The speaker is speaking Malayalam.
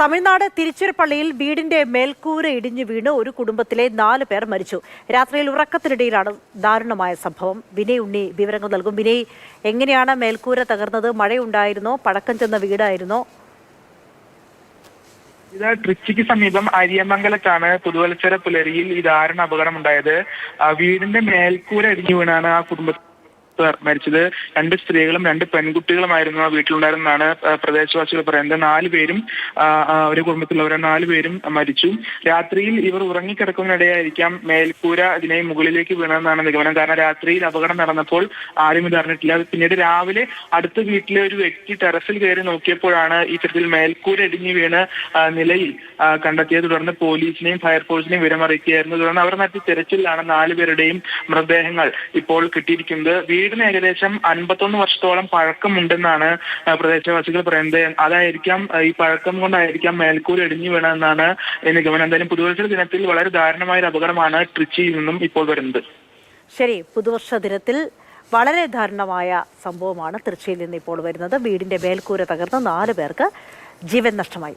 തമിഴ്നാട് തിരുച്ചിറപ്പള്ളിയിൽ വീടിന്റെ മേൽക്കൂര ഇടിഞ്ഞു വീണ് ഒരു കുടുംബത്തിലെ നാല് പേർ മരിച്ചു. രാത്രിയിൽ ഉറക്കത്തിനിടയിലാണ് ദാരുണമായ സംഭവം. വിനയ് ഉണ്ണി വിവരങ്ങൾ നൽകും. വിനയ് എങ്ങനെയാണ് മേൽക്കൂര തകർന്നത്? മഴയുണ്ടായിരുന്നോ? പടക്കം ചെന്ന വീടായിരുന്നോ? ഇത് ട്രിച്ചിക്ക് സമീപം അരിയമംഗലത്താണ്. പുതുവത്സര പുലരിയിൽ ഈ ദാരുണ അപകടം ഉണ്ടായത് വീടിന്റെ മേൽക്കൂര ഇടിഞ്ഞു വീണാണ് ആ കുടുംബ മരിച്ചത് രണ്ട് സ്ത്രീകളും രണ്ട് പെൺകുട്ടികളുമായിരുന്നു ആ വീട്ടിലുണ്ടായിരുന്നാണ് പ്രദേശവാസികൾ പറയുന്നത്. നാല് പേരും ഒരു കുടുംബത്തിലുള്ളവരെ നാല് പേരും മരിച്ചു. രാത്രിയിൽ ഇവർ ഉറങ്ങിക്കിടക്കുന്നതിനിടെയായിരിക്കാം മേൽക്കൂര ഇതിനെ മുകളിലേക്ക് വീണതെന്നാണ് നിഗമനം. കാരണം രാത്രിയിൽ അപകടം നടന്നപ്പോൾ ആരും ഇത് അറിഞ്ഞിട്ടില്ല. പിന്നീട് രാവിലെ അടുത്ത വീട്ടിലെ ഒരു വ്യക്തി ടെറസിൽ കയറി നോക്കിയപ്പോഴാണ് ഇത്തരത്തിൽ മേൽക്കൂര ഇടിഞ്ഞു വീണ് നിലയിൽ കണ്ടെത്തിയത്. തുടർന്ന് പോലീസിനെയും ഫയർഫോഴ്സിനെയും വിവരമറിയിക്കുകയായിരുന്നു. തുടർന്ന് അവർ നടത്തിയ തിരച്ചിലാണ് നാലുപേരുടെയും മൃതദേഹങ്ങൾ ഇപ്പോൾ കിട്ടിയിരിക്കുന്നത്. വീടിന് ഏകദേശം അൻപത്തൊന്ന് വർഷത്തോളം പഴക്കമുണ്ടെന്നാണ് പ്രദേശവാസികൾ പറയുന്നത്. അതായിരിക്കാം ഈ പഴക്കം കൊണ്ടായിരിക്കാം മേൽക്കൂര ഇടിഞ്ഞു എന്ന് നിഗമനം എന്തായാലും പുതുവത്സര ദിനത്തിൽ വളരെ ദാരുണമായ ഒരു അപകടമാണ് ട്രിച്ചിയിൽ നിന്നും ഇപ്പോൾ വരുന്നത്. ശരി പുതുവർഷ ദിനത്തിൽ വളരെ ദാരുണമായ സംഭവമാണ് തൃശ്ശിയിൽ നിന്ന് ഇപ്പോൾ വരുന്നത്. വീടിന്റെ മേൽക്കൂര തകർന്ന് നാല് പേർക്ക് ജീവൻ നഷ്ടമായി.